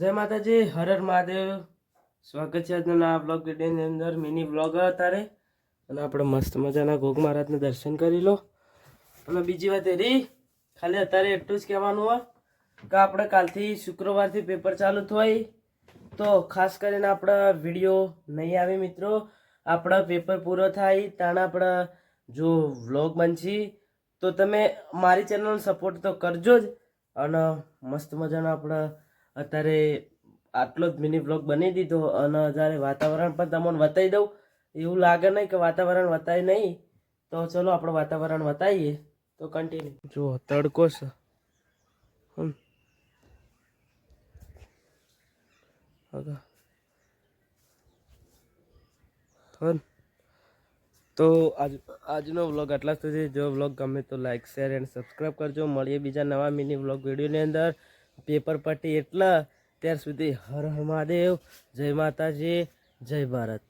જય માતાજી, હર હર મહાદેવ. સ્વાગત છે આજના નવા બ્લોગ વિડીયોની અંદર. મિની બ્લોગ અત્યારે અને આપણે મસ્ત મજાના ગોગ મહારાજને દર્શન કરી લો. અને બીજી વાત એ ખાલી અત્યારે એટલું જ કહેવાનું હોય કે આપણે કાલથી શુક્રવારથી પેપર ચાલુ થાય. તો ખાસ કરીને આપણા વીડિયો નહીં આવે મિત્રો. આપણા પેપર પૂરો થાય ત્યાં આપણા જો વ્લોગ બનશી, તો તમે મારી ચેનલનો સપોર્ટ તો કરજો જ. અને મસ્ત મજાના આપણે અત્યારે આટલો જ મિની બ્લોગ બની દીધો અને જ્યારે વાતાવરણ પણ તમને વતાવી દઉં, એવું લાગે નહીં કે વાતાવરણ વતાય નહીં. તો ચલો આપણે વાતાવરણ વતાવીએ તો કન્ટિન્યુ જુઓ તડકો છે. હમ. તો આજ, આજનો વ્લોગ આટલા સુધી. જો વ્લોગ ગમે તો લાઈક શેર એન્ડ સબસ્ક્રાઈબ કરજો. મળીએ બીજા નવા મિની વ્લોગ વિડીયોની અંદર. પેપર પટ્ટી એટલા ત્યાર સુધી હર હર મહાદેવ જય માતાજી જય ભારત.